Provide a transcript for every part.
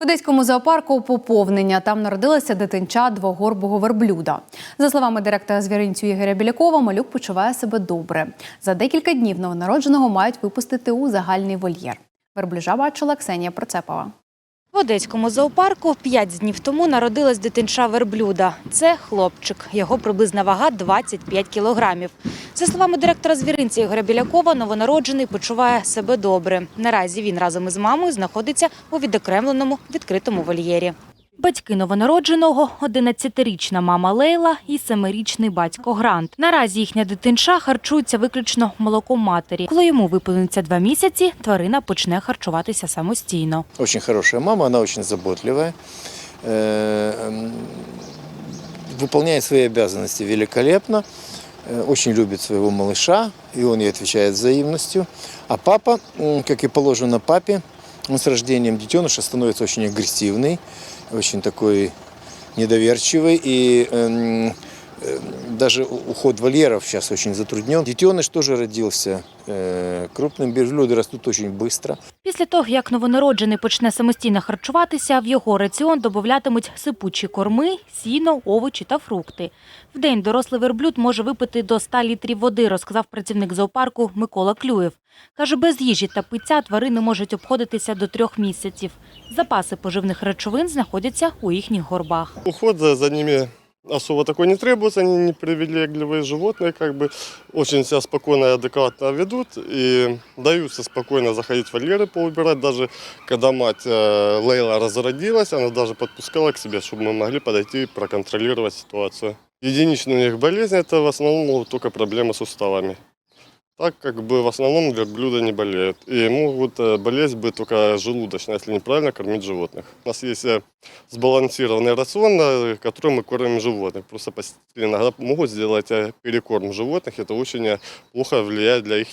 В Одеському зоопарку поповнення. Там народилася дитинча двогорбого верблюда. За словами директора звіринцю Ігоря Білякова, малюк почуває себе добре. За декілька днів новонародженого мають випустити у загальний вольєр. Верблюжа бачила Ксенія Процепова. В Одеському зоопарку п'ять днів тому народилась дитинча верблюда. Це хлопчик. Його приблизна вага 25 кілограмів. За словами директора звіринці Ігоря Білякова, новонароджений почуває себе добре. Наразі він разом із мамою знаходиться у відокремленому відкритому вольєрі. Батьки новонародженого – 11-річна мама Лейла і 7-річний батько Грант. Наразі їхня дитинча харчується виключно молоком матері. Коли йому виповниться два місяці, тварина почне харчуватися самостійно. Очень хорошая мама, она очень заботливая, э, м, выполняет свои обязанности великолепно, э, очень любит своего малыша, и он ей отвечает взаимностью. А папа, м, как и положено папе, он с рождением детеныша становится очень агрессивный, очень такой недоверчивый, и эм, э, даже у- уход вольеров сейчас очень затруднен. Детеныш тоже родился э, крупным, верблюды растут очень быстро. Після того, як новонароджений почне самостійно харчуватися, в його раціон додаватимуть сипучі корми, сіно, овочі та фрукти. В день дорослий верблюд може випити до 100 літрів води, розказав працівник зоопарку Микола Клюєв. Каже, без їжі та пиття тварини можуть обходитися до трьох місяців. Запаси поживних речовин знаходяться у їхніх горбах. Уход за, за ними особо такой не требуется, они не привилегливые животные, как бы очень себя спокойно и адекватно ведут и даются спокойно заходить в вольеры поубирать. Даже когда мать э, Лейла разродилась, она даже подпускала к себе, чтобы мы могли подойти и проконтролировать ситуацию. Единичная у них болезнь – это в основном могут только проблемы с суставами. Так как бы в основном верблюда не болеют. И могут э, болеть бы только желудочно, если неправильно кормить животных. У нас есть э, сбалансированный рацион, э, которым мы кормим животных. Просто посетители иногда могут сделать э, перекорм животных. Это очень э, плохо влияет для их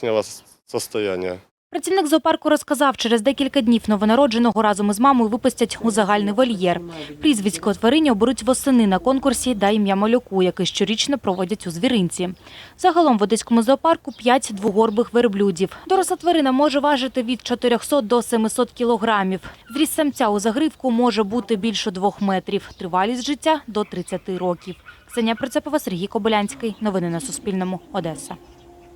состояния. Працівник зоопарку розказав, через декілька днів новонародженого разом із мамою випустять у загальний вольєр. Прізвисько тварині оберуть восени на конкурсі «Дай ім'я малюку», який щорічно проводять у звіринці. Загалом в Одеському зоопарку п'ять двогорбих верблюдів. Доросла тварина може важити від 400 до 700 кілограмів. Зріст самця у загривку може бути більше двох метрів. Тривалість життя – до 30 років. Ксенія Прицепова, Сергій Кобилянський. Новини на Суспільному. Одеса.